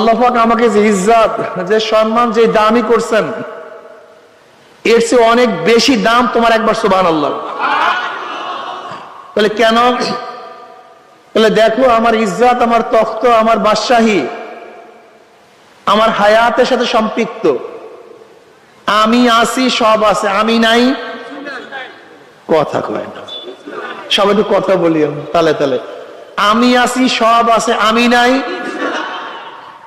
আল্লাহ পাক আমাকে যে ইজ্জত, যে সম্মান, যে দামই করছেন, এর চেয়ে অনেক বেশি দাম তোমার একবার সুবাহ আল্লাহ তাহলে কেন? তাহলে দেখো আমার ইজ্জত, আমার তখ্ত আমার বাদশাহী, আমার হায়াতের সাথে সম্পৃক্ত। আমি আসি সব আছে, আমি নাই। কথা কয় না। সবাই একটু কথা বলি তালে তালে। আমি আসি সব আছে, আমি নাই।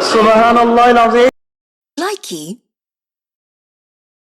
سبحان الله العظيم. Likey